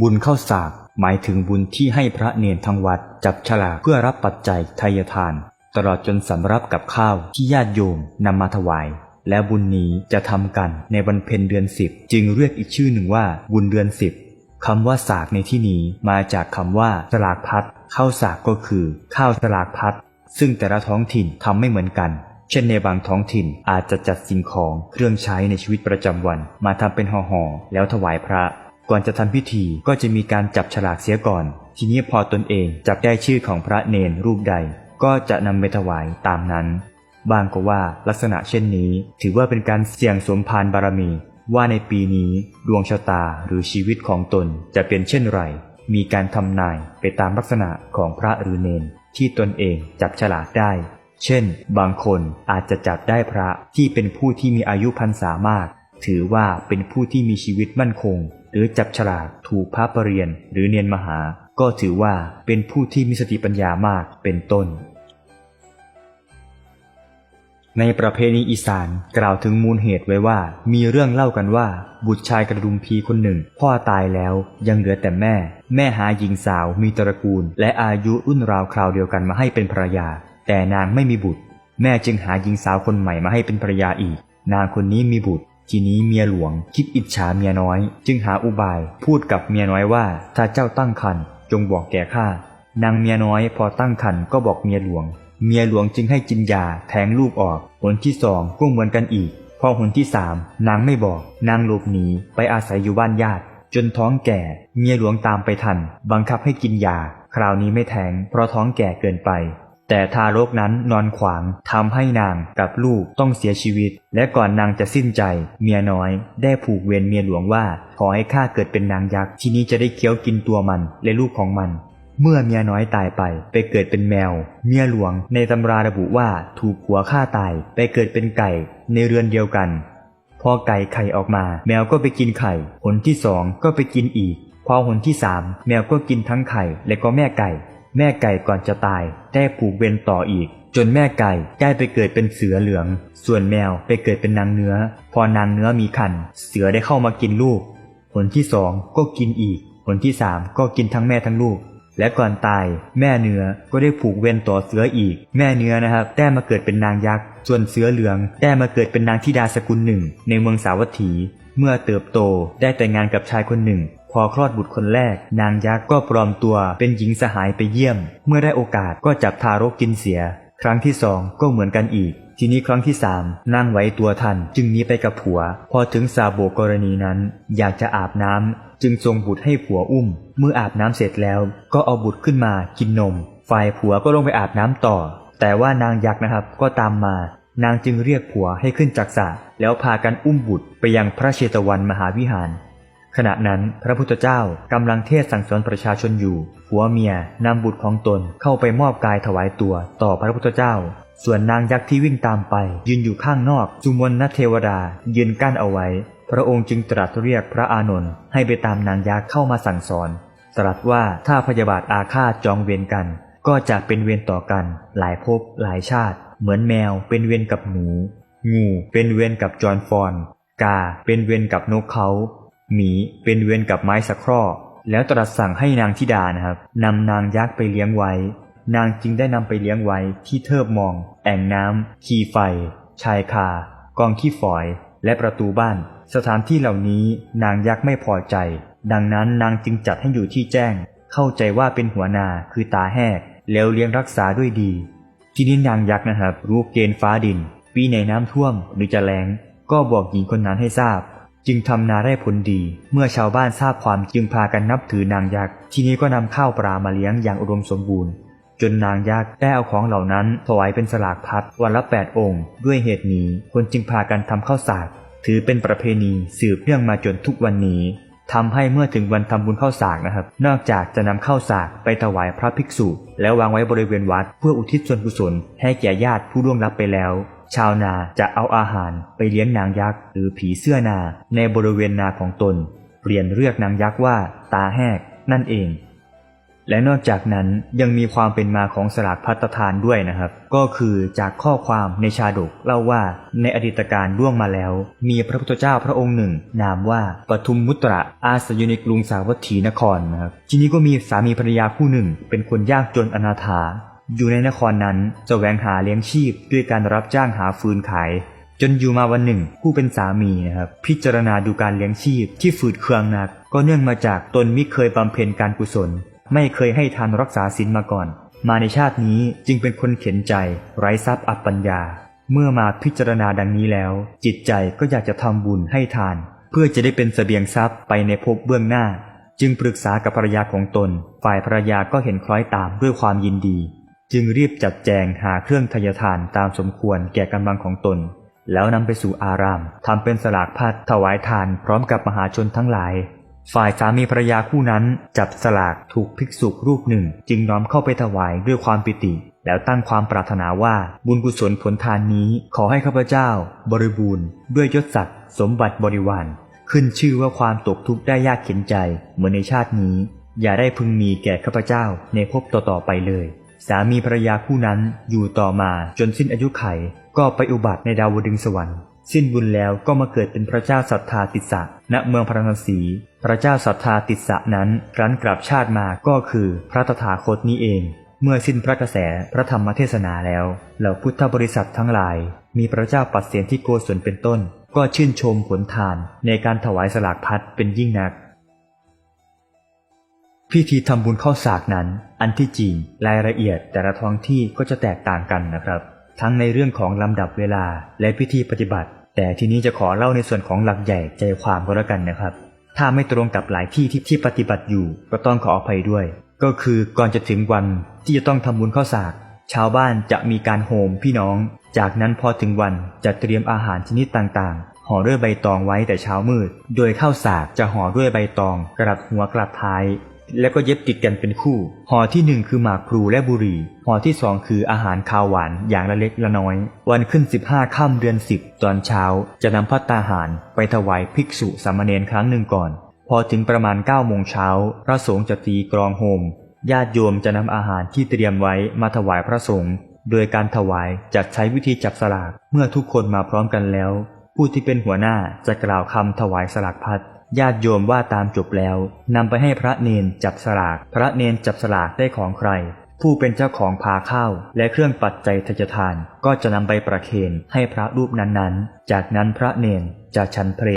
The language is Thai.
บุญเข้าสากหมายถึงบุญที่ให้พระเนนทั้งวัด จับฉลากเพื่อรับปัจจัยทายทาน ตลอดจนสำรับกับข้าวที่ญาติโยมนำมาถวาย และบุญนี้จะทำกันในวันเพ็ญเดือนสิบจึงเรียกอีกชื่อหนึ่งว่าบุญเดือนสิบคำว่าสากในที่นี้มาจากคำว่าสลากพัดข้าวสากก็คือ ข้าวสลากพัดซึ่งแต่ละท้องถิ่นทำไม่เหมือนกัน เช่นในบางท้องถิ่นอาจจะจัดสิ่งของเครื่องใช้ในชีวิตประจำวัน มาทำเป็นห่อๆแล้วถวายพระ ก่อนจะทำพิธีก็จะมีการจับฉลากเสียก่อน ทีนี้พอตนเองจับได้ชื่อของพระเนนรูปใด ก็จะนำไปถวายตามนั้น บางก็ว่าลักษณะเช่นนี้ ถือว่าเป็นการเสี่ยงสมพานบารมี ว่าในปีนี้ดวงชะตาหรือชีวิตของตนจะเป็นเช่นไร มีการทำนายไปตามลักษณะของพระหรือเนน ที่ตนเองจับฉลากได้ เช่น บางคนอาจจะจับได้พระที่เป็นผู้ที่มีอายุพรรษามาก ถือว่าเป็นผู้ที่มีชีวิตมั่นคง หรือจับฉลากถูกพระปรเรียนหรือเนียนมหา ก็ถือว่าเป็นผู้ที่มีสติปัญญามากเป็นต้น ในประเพณีอีสานกล่าวถึงมูลเหตุไว้ว่า มีเรื่องเล่ากันว่า บุตรชายกระดุมพีคนหนึ่ง พ่อตายแล้วยังเหลือแต่แม่ แม่หาหญิงสาวมีตระกูล และอายุรุ่นราวคราวเดียวกันมาให้เป็นภรรยา แต่นางไม่มีบุตร แม่จึงหาหญิงสาวคนใหม่มาให้เป็นภรรยาอีก นางคนนี้มีบุตร ทีนี้เมียหลวงคิดอิจฉาเมียน้อย จึงหาอุบายพูดกับเมียน้อยว่า ถ้าเจ้าตั้งครรภ์จงบอกแก่ข้านางเมียน้อยพอตั้งครรภ์ก็บอกเมียหลวง เมียหลวงจึงให้กินยาแทงลูกออกหนที่สองก็เหมือนกันอีก พอหนที่สามนางไม่บอก นางหลบหนีไปอาศัยอยู่บ้านญาติ จนท้องแก่ เมียหลวงตามไปทัน บังคับให้กินยา คราวนี้ไม่แทงเพราะท้องแก่เกินไป แต่ทารกนั้นนอนขวางทำให้นางกับลูกต้องเสียชีวิต และก่อนนางจะสิ้นใจ เมียน้อย ได้ผูกเวรเมียหลวงว่า ขอให้ข้าเกิดเป็นนางยักษ์ที่นี้จะได้เคี้ยวกินตัวมันและลูกของมัน เมื่อเมียน้อยตายไป ไปเกิดเป็นแมว เมียหลวงในตำราระบุว่าถูกผัวฆ่าตาย ไปเกิดเป็นไก่ในเรือนเดียวกัน พอไก่ไข่ออกมา แมวก็ไปกินไข่หนที่สองก็ไปกินอีก พอหนที่สามแมวก็กินทั้งไข่และก็แม่ไก่ แม่ไก่ก่อนจะตายได้ผูกเวรต่ออีก จนแม่ไก่ได้ไปเกิดเป็นเสือเหลือง ส่วนแมวไปเกิดเป็นนางเนื้อ พอนางเนื้อมีคันเสือได้เข้ามากินลูกหนที่สองก็กินอีกหนที่สามก็กินทั้งแม่ทั้งลูก และก่อนตาย แม่เนื้อก็ได้ผูกเวรต่อเสืออีก แม่เนื้อนะครับได้มาเกิดเป็นนางยักษ์ ส่วนเสือเหลืองได้มาเกิดเป็นนางธิดาสกุลหนึ่ง ในเมืองสาวัตถี เมื่อเติบโตได้แต่งงานกับชายคนหนึ่ง อคลอดบุตรคนแรก นางยักษ์ก็ปลอมตัวเป็นหญิงสหายไปเยี่ยม เมื่อได้โอกาสก็จับทารกกินเสีย ครั้งที่สองก็เหมือนกันอีก ทีนี้ครั้งที่สามนางไหวตัวทัน จึงหนีไปกับผัว พอถึงซาโบกรณีนั้น อยากจะอาบน้ำจึงทรงบุตรให้ผัวอุ้ม เมื่ออาบน้ำเสร็จแล้ว ก็เอาบุตรขึ้นมากินนม ฝ่ายผัวก็ลงไปอาบน้ำต่อ แต่ว่านางยักษ์นะครับก็ตามมา นางจึงเรียกผัวให้ขึ้นจากสระแล้วพากันอุ้มบุตรไปยังพระเชตวันมหาวิหาร ขณะนั้นพระพุทธเจ้ากำลังเทศสั่งสอนประชาชนอยู่ผัวเมียนำบุตรของตนเข้าไปมอบกายถวายตัวต่อพระพุทธเจ้า ส่วนนางยักษ์ที่วิ่งตามไป ยืนอยู่ข้างนอกจุมนนเทวดา ยืนกั้นเอาไว้ พระองค์จึงตรัสเรียกพระอานนท์ให้ไปตามนางยักษ์เข้ามาสั่งสอน ตรัสว่าถ้าพยาบาทอาฆาตจองเวรกัน ก็จะเป็นเวรต่อกัน หลายภพหลายชาติ เหมือนแมว เป็นเวรกับหนูงูเป็นเวรกับจอนฟอน กาเป็นเวรกับนกเขา หมีเป็นเวรกับไม้สะครอแล้วตรัสสั่งให้นางธิดานะครับนำนางยักษ์ไปเลี้ยงไว้ นางจึงได้นำไปเลี้ยงไว้ที่เทิบมอง แอ่งน้ำคีไฟ ชายคา กองขี้ฝอย และประตูบ้าน สถานที่เหล่านี้นางยักษ์ไม่พอใจ ดังนั้นนางจึงจัดให้อยู่ที่แจ้ง เข้าใจว่าเป็นหัวนาคือตาแหก แล้วเลี้ยงรักษาด้วยดี ที่นี้นางยักษ์นะครับ รู้เกณฑ์ฟ้าดิน ปีไหนน้ำท่วมหรือจะแล้ง ก็บอกหญิงคนนั้นให้ทราบ จึงทำนาได้ผลดี เมื่อชาวบ้านทราบความจึงพากันนับถือนางยักษ์ ทีนี้ก็นำข้าวปลามาเลี้ยงอย่างอุดมสมบูรณ์ จนนางยักษ์ได้เอาของเหล่านั้นถวายเป็นสลากพัดวันละแปดองค์ ด้วยเหตุนี้คนจึงพากันทำข้าวสากถือเป็นประเพณีสืบเนื่องมาจนทุกวันนี้ทำให้เมื่อถึงวันทำบุญข้าวสากนะครับ นอกจากจะนำข้าวสากไปถวายพระภิกษุ แล้ววางไว้บริเวณวัด เพื่ออุทิศส่วนกุศลให้แก่ญาติผู้ล่วงลับไปแล้ว ชาวนาจะเอาอาหารไปเลี้ยงนางยักษ์หรือผีเสื้อนาในบริเวณนาของตนเปลี่ยนเรียกนางยักษ์ว่าตาแหกนั่นเอง และนอกจากนั้นยังมีความเป็นมาของสลากพัตทานด้วยนะครับ ก็คือจากข้อความในชาดกเล่าว่าในอดีตการล่วงมาแล้ว มีพระพุทธเจ้าพระองค์หนึ่ง นามว่าปทุมมุตระอาศัยอยู่ในกรุงสาวัตถีนครนะครับทีนี้ก็มีสามีภรรยาคู่หนึ่ง เป็นคนยากจนอนาถา อยู่ในนครนั้นแสวงหาเลี้ยงชีพด้วยการรับจ้างหาฟืนขาย จนอยู่มาวันหนึ่ง ผู้เป็นสามีนะครับพิจารณาดูการเลี้ยงชีพที่ฝืดเคืองนัก ก็เนื่องมาจากตนมิเคยบำเพ็ญการกุศล ไม่เคยให้ทานรักษาศีลมาก่อน มาในชาตินี้จึงเป็นคนเข็นใจ ไร้ทรัพย์อัปปัญญา เมื่อมาพิจารณาดังนี้แล้ว จิตใจก็อยากจะทำบุญให้ทาน เพื่อจะได้เป็นเสบียงทรัพย์ไปในภพเบื้องหน้า จึงปรึกษากับภรรยาของตน ฝ่ายภรรยาก็เห็นคล้อยตามด้วยความยินดี จึงรีบจัดแจงหาเครื่องทยทานตามสมควรแก่กำลังของตน แล้วนำไปสู่อารามทำเป็นสลากพัดถวายทานพร้อมกับมหาชนทั้งหลาย ฝ่ายสามีภรรยาคู่นั้น จับสลากถูกภิกษุรูปหนึ่ง จึงน้อมเข้าไปถวายด้วยความปิติ แล้วตั้งความปรารถนาว่าบุญกุศลผลทานนี้ขอให้ข้าพเจ้า บริบูรณ์ ด้วยยศศักดิ์สมบัติบริวาร ขึ้นชื่อว่าความตกทุกข์ได้ยากเข็นใจเหมือนในชาตินี้ อย่าได้พึงมีแก่ข้าพเจ้าในภพต่อๆไปเลย สามีภรรยาคู่นั้นอยู่ต่อมาจนสิ้นอายุไข ก็ไปอุบัติในดาวดึงสวรรค์ สิ้นบุญแล้วก็มาเกิดเป็นพระเจ้าสัทธาติสะณเมืองพระนศี พระเจ้าสัทธาติสสะนั้นครั้นกลับชาติมาก็คือพระตถาคตนี้เอง เมื่อสิ้นพระกระแสพระธรรมเทศนาแล้ว เหล่าพุทธบริษัททั้งหลาย มีพระเจ้าปัดเสียนที่โกศลเป็นต้น ก็ชื่นชมผลทานในการถวายสลากพัดเป็นยิ่งนัก พิธีทำบุญข้าวสากนั้น อันที่จริงรายละเอียดแต่ละท้องที่ก็จะแตกต่างกันนะครับ ทั้งในเรื่องของลำดับเวลาและพิธีปฏิบัติ แต่ทีนี้จะขอเล่าในส่วนของหลักใหญ่ใจความก็แล้วกันนะครับ ถ้าไม่ตรงกับหลายที่ที่ที่ปฏิบัติอยู่ก็ต้องขออภัยด้วย ก็คือก่อนจะถึงวันที่จะต้องทำบุญข้าวสาก ชาวบ้านจะมีการโฮมพี่น้อง จากนั้นพอถึงวันจะเตรียมอาหารชนิดต่างๆห่อด้วยใบตองไว้แต่เช้ามืด โดยข้าวสากจะห่อด้วยใบตองกระดับหัวกระดับท้าย แล้วก็เย็บติดกันเป็นคู่ห่อที่หนึ่งคือหมากพลูและบุหรี่ห่อที่สองคืออาหารคาวหวานอย่างละเล็กละน้อย วันขึ้น15ค่ำเดือนสิบตอนเช้าจะนำพัตตาหารไปถวายภิกษุสามเณรครั้งหนึ่งก่อน พอถึงประมาณ9โมงเช้า พระสงฆ์จะตีกรองโฮมญาติโยมจะนำอาหารที่เตรียมไว้มาถวายพระสงฆ์โดยการถวายจัดใช้วิธีจับสลาก เมื่อทุกคนมาพร้อมกันแล้ว ผู้ที่เป็นหัวหน้าจะกล่าวคำถวายสลากพัด ญาติโยมว่าตามจบแล้วนำไปให้พระเนนจับสลาก พระเนนจับสลากได้ของใคร ผู้เป็นเจ้าของพาข้าวและเครื่องปัจจัยทยทาน ก็จะนำไปประเคนให้พระรูปนั้นๆ จากนั้นพระเนนจะชันเพล